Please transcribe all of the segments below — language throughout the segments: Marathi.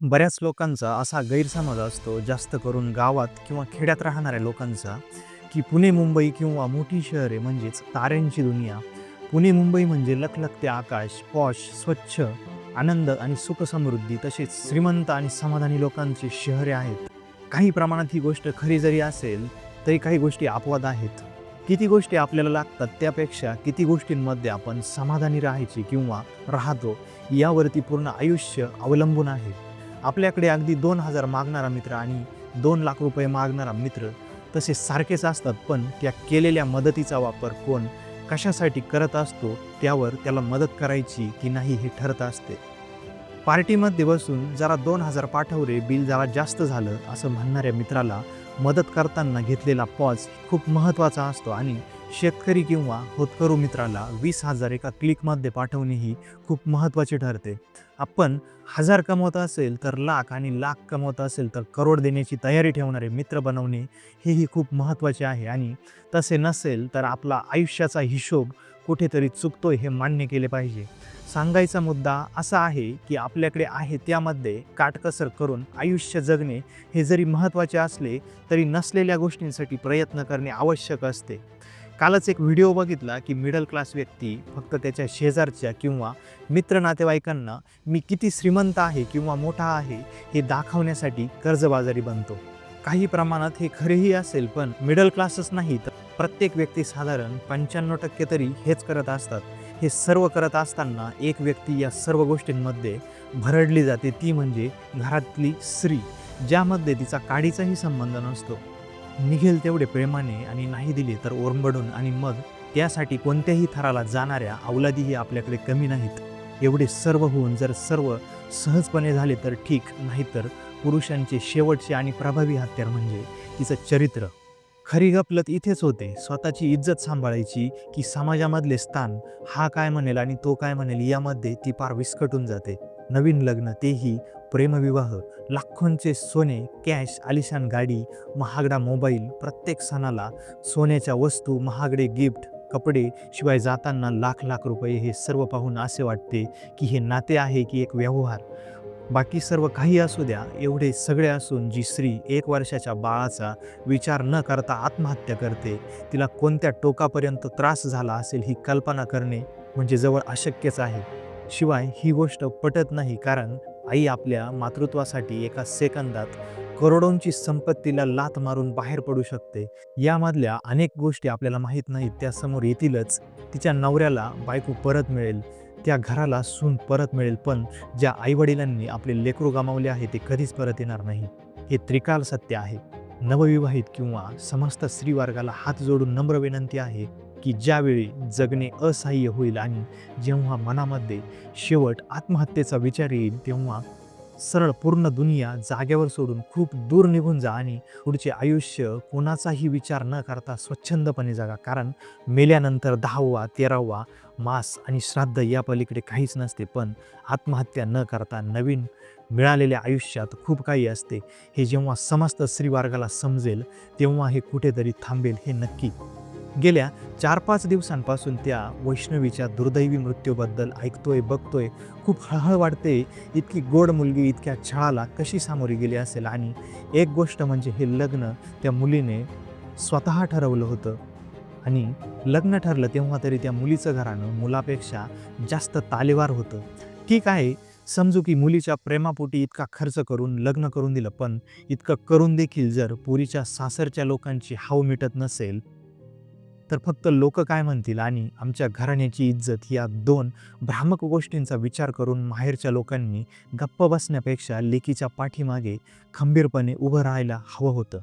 बऱ्याच लोकांचा असा गैरसमज असतो जास्त करून गावात किंवा खेड्यात राहणाऱ्या लोकांचा की पुणे मुंबई किंवा मोठी शहरे म्हणजेच ताऱ्यांची दुनिया. पुणे मुंबई म्हणजे लखलखते आकाश पॉश स्वच्छ आनंद आणि सुखसमृद्धी तसेच श्रीमंत आणि समाधानी लोकांची शहरे आहेत. काही प्रमाणात ही गोष्ट खरी जरी असेल तरी काही गोष्टी अपवाद आहेत. किती गोष्टी आपल्याला लागतात त्यापेक्षा किती गोष्टींमध्ये आपण समाधानी राहायची किंवा राहतो यावरती पूर्ण आयुष्य अवलंबून आहे. आपल्याकडे अगदी दोन हजार मागणारा मित्र आणि दोन लाख रुपये मागणारा मित्र तसे सारखेच असतात पण त्या केलेल्या मदतीचा वापर कोण कशासाठी करत असतो त्यावर त्याला मदत करायची की नाही हे ठरत असते. पार्टीमध्ये बसून जरा दोन हजार पाठवले बिल जरा जास्त झालं असं म्हणणाऱ्या मित्राला मदत करताना घेतलेला पॉज खूप महत्त्वाचा असतो आणि शेतकरी किंवा होतकरू मित्राला वीस हजार एका क्लिकमध्ये पाठवणे ही खूप महत्त्वाचे ठरते. आपण हजार कमवत असेल तर लाख आणि लाख कमवत असेल तर करोड देण्याची तयारी ठेवणारे मित्र बनवणे हेही खूप महत्त्वाचे आहे आणि तसे नसेल तर आपला आयुष्याचा हिशोब कुठेतरी चुकतोय हे मान्य केले पाहिजे. सांगायचा मुद्दा असा आहे की आपल्याकडे आहे त्यामध्ये काटकसर करून आयुष्य जगणे हे जरी महत्त्वाचे असले तरी नसलेल्या गोष्टींसाठी प्रयत्न करणे आवश्यक असते. कालच एक व्हिडिओ बघितला की मिडल क्लास व्यक्ती फक्त त्याच्या शेजारच्या किंवा मित्र नातेवाईकांना मी किती श्रीमंत आहे किंवा मोठा आहे हे दाखवण्यासाठी कर्जबाजारी बनतो. काही प्रमाणात हे खरेही असेल पण मिडल क्लासच नाही तर प्रत्येक व्यक्ती साधारण पंच्याण्णव टक्के तरी हेच करत असतात. हे सर्व करत असताना एक व्यक्ती या सर्व गोष्टींमध्ये भरडली जाते ती म्हणजे घरातली स्त्री ज्यामध्ये तिचा काडीचाही संबंध नसतो. निघेल तेवढे प्रेमाने आणि नाही दिले तर ओरंबडून आणि मग त्यासाठी कोणत्याही थराला जाणाऱ्या अवलादीही आपल्याकडे कमी नाहीत. एवढे सर्व होऊन जर सर्व सहजपणे झाले तर ठीक नाहीतर पुरुषांचे शेवटचे आणि प्रभावी हत्यार म्हणजे तिचं चरित्र. खरी गपलत इथेच होते. स्वतःची इज्जत सांभाळायची की समाजामधले स्थान हा काय म्हणेल आणि तो काय म्हणेल यामध्ये ती पार विस्कटून जाते. नवीन लग्न तेही प्रेमविवाह लाखोंचे सोने कॅश आलिशान गाडी महागडा मोबाईल प्रत्येक सणाला सोन्याच्या वस्तू महागडे गिफ्ट कपडे शिवाय जाताना लाख लाख रुपये हे सर्व पाहून असे वाटते की हे नाते आहे की एक व्यवहार. बाकी सर्व काही असू द्या एवढे सगळे असून जी स्त्री एक वर्षाच्या बाळाचा विचार न करता आत्महत्या करते तिला कोणत्या टोकापर्यंत त्रास झाला असेल ही कल्पना करणे म्हणजे जवळ अशक्यच आहे. शिवाय ही गोष्ट पटत नाही कारण आई आपल्या मातृत्वासाठी एका सेकंदात करोडोंची संपत्तीला लात मारून बाहेर पडू शकते. यामधल्या अनेक गोष्टी आपल्याला माहीत नाहीत त्यासमोर येतीलच. तिच्या नवऱ्याला बायको परत मिळेल. त्या घराला सून परत मिळेल पण ज्या आईवडिलांनी आपले लेकरू गमावले आहे ते कधीच परत येणार नाही. हे त्रिकाल सत्य आहे. नवविवाहित किंवा समस्त स्त्रीवर्गाला हात जोडून नम्र विनंती आहे की ज्यावेळी जगणे असह्य होईल आणि जेव्हा मनामध्ये शेवट आत्महत्येचा विचार येईल तेव्हा सरळ पूर्ण दुनिया जागेवर सोडून खूप दूर निघून जा आणि पुढचे आयुष्य कोणाचाही विचार न करता स्वच्छंदपणे जगा. कारण मेल्यानंतर दहावा तेरावा मास आणि श्राद्ध या पलीकडे काहीच नसते पण आत्महत्या न करता नवीन मिळालेल्या आयुष्यात खूप काही असते. हे जेव्हा समस्त स्त्रीवर्गाला समजेल तेव्हा हे कुठेतरी थांबेल हे नक्की. गेल्या चार पाच दिवसांपासून त्या वैष्णवीच्या दुर्दैवी मृत्यूबद्दल ऐकतोय बघतोय. खूप हळहळ वाटते इतकी गोड मुलगी इतक्या छळाला कशी सामोरी गेली असेल? आणि एक गोष्ट म्हणजे हे लग्न त्या मुलीने स्वतः ठरवलं होतं. आणि लग्न ठरलं तेव्हा तरी त्या मुलीचं घराणं मुलापेक्षा जास्त तालेवार होतं. ठीक आहे समजू की मुलीच्या प्रेमापोटी इतका खर्च करून लग्न करून दिलं पण इतकं करून देखील जर पुरीच्या सासरच्या लोकांची हाव मिटत नसेल तर फक्त लोक काय म्हणतील? आणि आमच्या घराण्याची इज्जत या दोन भ्रामक गोष्टींचा विचार करून माहेरच्या लोकांनी गप्प बसण्यापेक्षा लेकीच्या पाठीमागे खंबीरपणे उभं राहायला हवं होतं.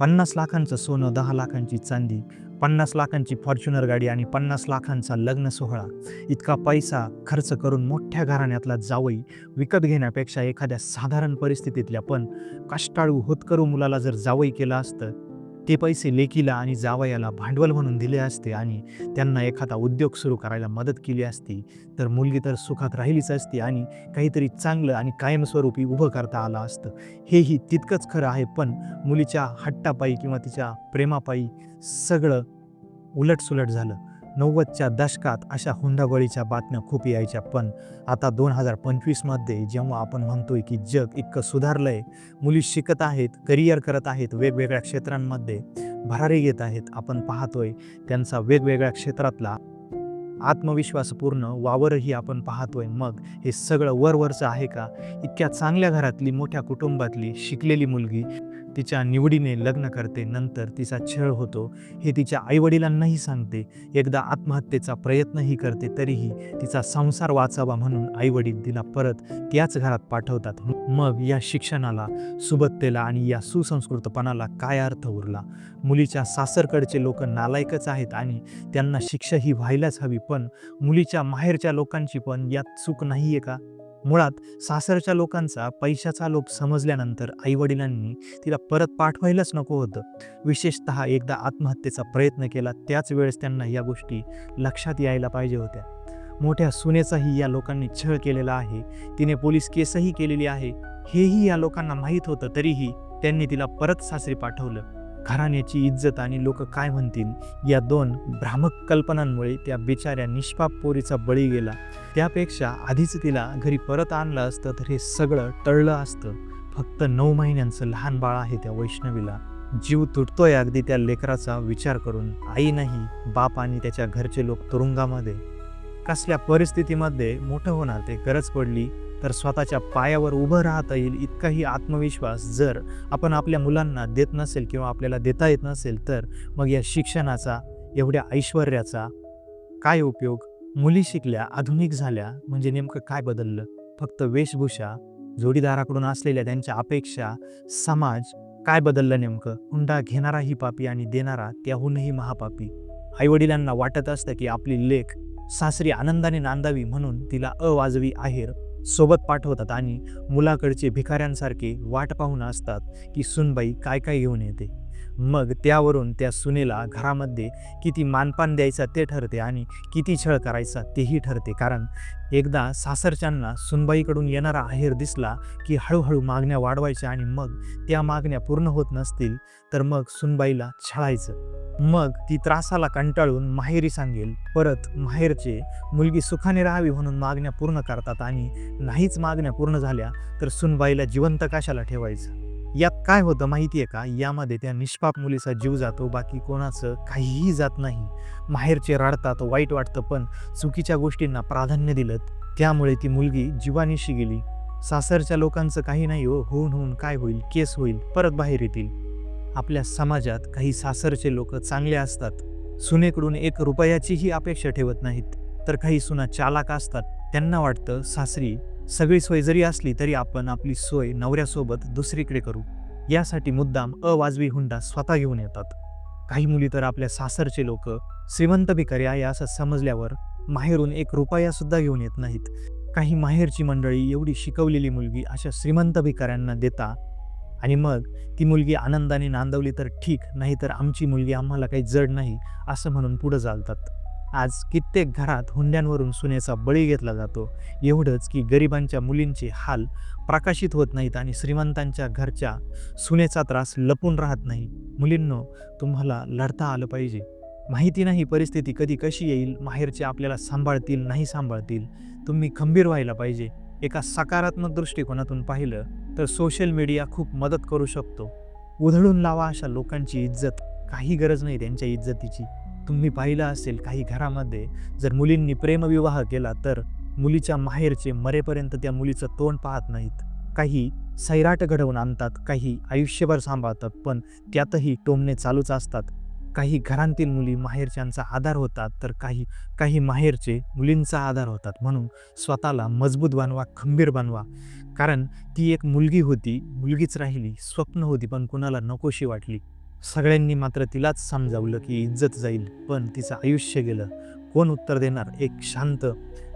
पन्नास लाखांचं सोनं दहा लाखांची चांदी पन्नास लाखांची फॉर्च्युनर गाडी आणि पन्नास लाखांचा लग्न सोहळा. इतका पैसा खर्च करून मोठ्या घराण्यातला जावई विकत घेण्यापेक्षा एखाद्या साधारण परिस्थितीतल्या पण कष्टाळू होतकरू मुलाला जर जावई केलं असतं ते पैसे लेकीला आणि जावयाला भांडवल म्हणून दिले असते आणि त्यांना एखादा उद्योग सुरू करायला मदत केली असती तर मुलगी तर सुखात राहिलीच असती आणि काहीतरी चांगलं आणि कायमस्वरूपी उभं करता आलं असतं. हेही तितकंच खरं आहे पण मुलीच्या हट्टापायी किंवा तिच्या प्रेमापायी सगळं उलटसुलट झालं. नव्वदच्या दशकात अशा हुंडाबळीच्या बातम्या खूप यायच्या पण आता दोन हजार पंचवीसमध्ये जेव्हा आपण म्हणतोय की जग इतकं सुधारलंय मुली शिकत आहेत करिअर करत आहेत वेगवेगळ्या क्षेत्रांमध्ये भरारी घेत आहेत आपण पाहतोय त्यांचा वेगवेगळ्या क्षेत्रातला आत्मविश्वासपूर्ण वावरही आपण पाहतोय. मग हे सगळं वरवरचं आहे का? इतक्या चांगल्या घरातली मोठ्या कुटुंबातली शिकलेली मुलगी तिच्या निवडीने लग्न करते नंतर तिचा छळ होतो. हे तिच्या आईवडिलांनाही सांगते. एकदा आत्महत्येचा प्रयत्नही करते तरीही तिचा संसार वाचावा म्हणून आईवडील तिला परत त्याच घरात पाठवतात. मग या शिक्षणाला सुबत्तेला आणि या सुसंस्कृतपणाला काय अर्थ उरला? मुलीच्या सासरकडचे लोक नालायकच आहेत आणि त्यांना शिक्षा ही व्हायलाच हवी पण मुलीच्या माहेरच्या लोकांची पण यात चूक नाही आहे का? मुळात सासरच्या लोकांचा पैशाचा लोभ समजल्यानंतर आईवडिलांनी तिला परत पाठवायलाच नको होतं. विशेषत एकदा आत्महत्येचा प्रयत्न केला त्याच वेळेस त्यांना या गोष्टी लक्षात यायला पाहिजे होत्या. मोठ्या सुनेचाही या लोकांनी छळ केलेला आहे. तिने पोलीस केसही केलेली आहे. हेही या लोकांना माहीत होतं तरीही त्यांनी तिला परत सासरी पाठवलं. घराण्याची इज्जत आणि लोक काय म्हणतील? या दोन भ्रामक कल्पनांमुळे त्या बिचाऱ्या निष्पाप पोरीचा बळी गेला. त्यापेक्षा आधीच तिला घरी परत आणलं असतं तर हे सगळं टळलं असतं. फक्त नऊ महिन्यांचं लहान बाळ आहे त्या वैष्णवीला. जीव तुटतोय अगदी त्या लेकराचा विचार करून. आई नाही बाप आणि त्याच्या घरचे लोक तुरुंगामध्ये. कसल्या परिस्थितीमध्ये मोठं होणार ते गरज पडली? तर स्वतःच्या पायावर उभं राहता येईल इतकाही आत्मविश्वास जर आपण आपल्या मुलांना देत नसेल किंवा आपल्याला देता येत नसेल तर मग या शिक्षणाचा एवढ्या ऐश्वर्याचा काय उपयोग? मुली शिकल्या आधुनिक झाल्या म्हणजे नेमकं काय बदललं? फक्त वेशभूषा जोडीदाराकडून असलेल्या त्यांच्या अपेक्षा समाज काय बदललं नेमकं? हुंडा घेणाराही पापी आणि देणारा त्याहूनही महापापी. आईवडिलांना वाटत असतं की आपली लेख सासरी आनंदाने नांदावी म्हणून तिला अवाजवी आहेर सोबत पाठवतात आणि मुलाकडचे भिकाऱ्यांसारखे वाट पाहून असतात की सुनबाई काय काय घेऊन येते. मग त्यावरून त्या सुनेला घरामध्ये किती मानपान द्यायचा ते ठरते आणि किती छळ करायचा तेही ठरते. कारण एकदा सासरच्यांना सुनबाईकडून येणारा आहेर दिसला की हळूहळू मागण्या वाढवायच्या आणि मग त्या मागण्या पूर्ण होत नसतील तर मग सुनबाईला छळायचं. मग ती त्रासाला कंटाळून माहेरी सांगेल परत माहेरचे मुलगी सुखाने राहावी म्हणून मागण्या पूर्ण करतात आणि नाहीच मागण्या पूर्ण झाल्या तर सुनबाईला जिवंत कशाला ठेवायचं? यात काय होतं माहिती आहे का? यामध्ये त्या निष्पाप मुलीचा जीव जातो बाकी कोणाचं काहीही जात नाही. माहेरचे रडतात वाईट वाटतं पण चुकीच्या गोष्टींना प्राधान्य दिलं. त्यामुळे ती मुलगी जीवानिशी गेली. सासरच्या लोकांचं काही नाही हो होऊन होऊन काय होईल? केस होईल परत बाहेर येतील. आपल्या समाजात काही सासरचे लोक चांगले असतात. सुनेकडून एक रुपयाचीही अपेक्षा ठेवत नाहीत. तर काही सुना चालाक असतात. त्यांना वाटतं सासरी सगळी सोय जरी असली तरी आपण आपली सोय नवऱ्यासोबत दुसरीकडे करू. यासाठी मुद्दाम अवाजवी हुंडा स्वतः घेऊन येतात. काही मुली तर आपल्या सासरचे लोक श्रीमंत भिकारी आहे असं समजल्यावर माहेरून एक रुपया सुद्धा घेऊन येत नाहीत. काही माहेरची मंडळी एवढी शिकवलेली मुलगी अशा श्रीमंत भिकाऱ्यांना देता आणि मग ती मुलगी आनंदाने नांदवली तर ठीक नाही तर आमची मुलगी आम्हाला काही जड नाही असं म्हणून पुढं चालतात. आज कित्येक घरात हुंड्यांवरून सुनेचा बळी घेतला जातो. एवढंच की गरिबांच्या मुलींचे हाल प्रकाशित होत नाहीत आणि श्रीमंतांच्या घरच्या सुनेचा त्रास लपून राहत नाही. मुलींनो तुम्हाला लढता आलं पाहिजे. माहिती नाही परिस्थिती कधी कशी येईल माहेरचे आपल्याला सांभाळतील नाही सांभाळतील. तुम्ही खंबीर व्हायला पाहिजे. एका सकारात्मक दृष्टिकोनातून पाहिलं तर सोशल मीडिया खूप मदत करू शकतो. उधळून लावा अशा लोकांची इज्जत. काही गरज नाही त्यांच्या इज्जतीची. तुम्ही पाहिलं असेल काही घरामध्ये जर मुलींनी प्रेमविवाह केला तर मुलीच्या माहेरचे मरेपर्यंत त्या मुलीचं तोंड पाहत नाहीत. काही सैराट घडवून आणतात काही आयुष्यभर सांभाळतात पण त्यातही टोमणे चालूच असतात. काही घरांतील मुली माहेरच्यांचा आधार होतात तर काही काही माहेरचे मुलींचा आधार होतात. म्हणून स्वतःला मजबूत बनवा खंबीर बनवा. कारण ती एक मुलगी होती मुलगीच राहिली स्वप्न होती पण कुणाला नकोशी वाटली. सगळ्यांनी मात्र तिलाच समजावलं की इज्जत जाईल पण तिचं आयुष्य गेलं. कोण उत्तर देणार? एक शांत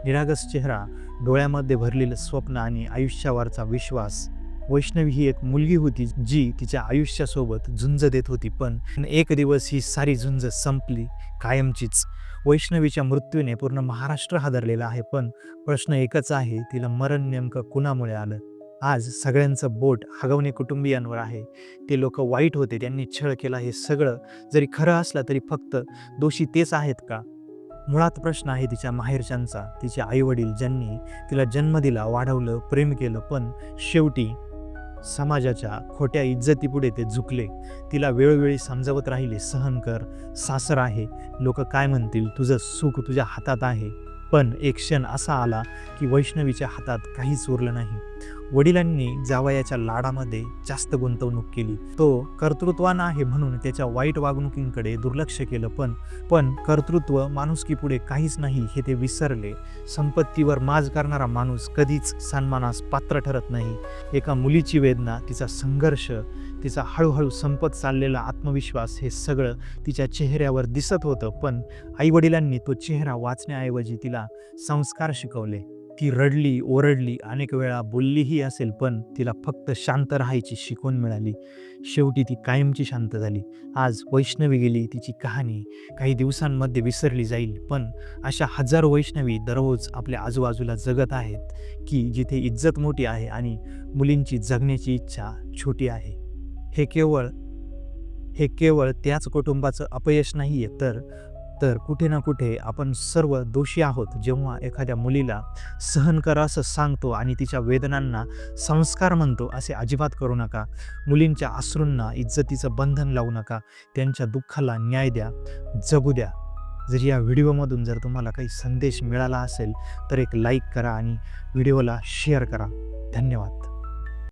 निरागस चेहरा डोळ्यामध्ये भरलेलं स्वप्न आणि आयुष्यावरचा विश्वास. वैष्णवी ही एक मुलगी होती जी तिच्या आयुष्यासोबत झुंज देत होती पण एक दिवस ही सारी झुंज संपली कायमचीच. वैष्णवीच्या मृत्यूने पूर्ण महाराष्ट्र हादरलेला आहे पण प्रश्न एकच आहे तिला मरण नेमकं कुणामुळे आलं? आज सगळ्यांचं बोट हगवणे कुटुंबियांवर आहे. ते लोक वाईट होते त्यांनी छळ केला हे सगळं जरी खरं असलं तरी फक्त दोषी तेच आहेत का? मुळात प्रश्न आहे तिच्या माहेरच्यांचा तिचे आईवडील ज्यांनी तिला जन्म दिला वाढवलं प्रेम केलं पण शेवटी समाजाच्या खोट्या इज्जतीपुढे ते झुकले. तिला वेळोवेळी समजावत राहिले सहन कर सासर आहे लोक काय म्हणतील तुझं सुख तुझ्या हातात आहे. पण एक क्षण असा आला की वैष्णवीच्या हातात काहीच उरलं नाही. वडिलांनी जावयाच्या लाडामध्ये जास्त गुंतवणूक केली. तो कर्तृत्वान आहे म्हणून त्याच्या वाईट वागणुकींकडे दुर्लक्ष केलं पण पण कर्तृत्व माणुसकीपुढे काहीच नाही हे ते विसरले. संपत्तीवर माज करणारा माणूस कधीच सन्मानास पात्र ठरत नाही. एका मुलीची वेदना तिचा संघर्ष तिचा हळूहळू संपत चाललेला आत्मविश्वास हे सगळं तिच्या चेहऱ्यावर दिसत होतं पण आईवडिलांनी तो चेहरा वाचण्याऐवजी तिला संस्कार शिकवले. ती रडली ओरडली अनेक वेळा बोललीही असेल पण तिला फक्त शांत राहायची शिकवण मिळाली. शेवटी ती कायमची शांत झाली. आज वैष्णवी गेली तिची कहाणी काही दिवसांमध्ये विसरली जाईल पण अशा हजारो वैष्णवी दररोज आपल्या आजूबाजूला जगत आहेत की जिथे इज्जत मोठी आहे आणि मुलींची जगण्याची इच्छा छोटी आहे. हे केवळ हे केवळ त्याच कुटुंबाचं अपयश नाही आहे तर तर कुठे ना कुठे आपण सर्व दोषी आहोत जेव्हा एखाद्या मुलीला सहन करा असं सांगतो आणि तिच्या वेदनांना संस्कार म्हणतो असे अजिबात करू नका. मुलींच्या अश्रूंना इज्जतीचं बंधन लावू नका. त्यांच्या दुःखाला न्याय द्या जगू द्या. जर या व्हिडिओमधून जर तुम्हाला काही संदेश मिळाला असेल तर एक लाईक करा आणि व्हिडिओला शेअर करा. धन्यवाद.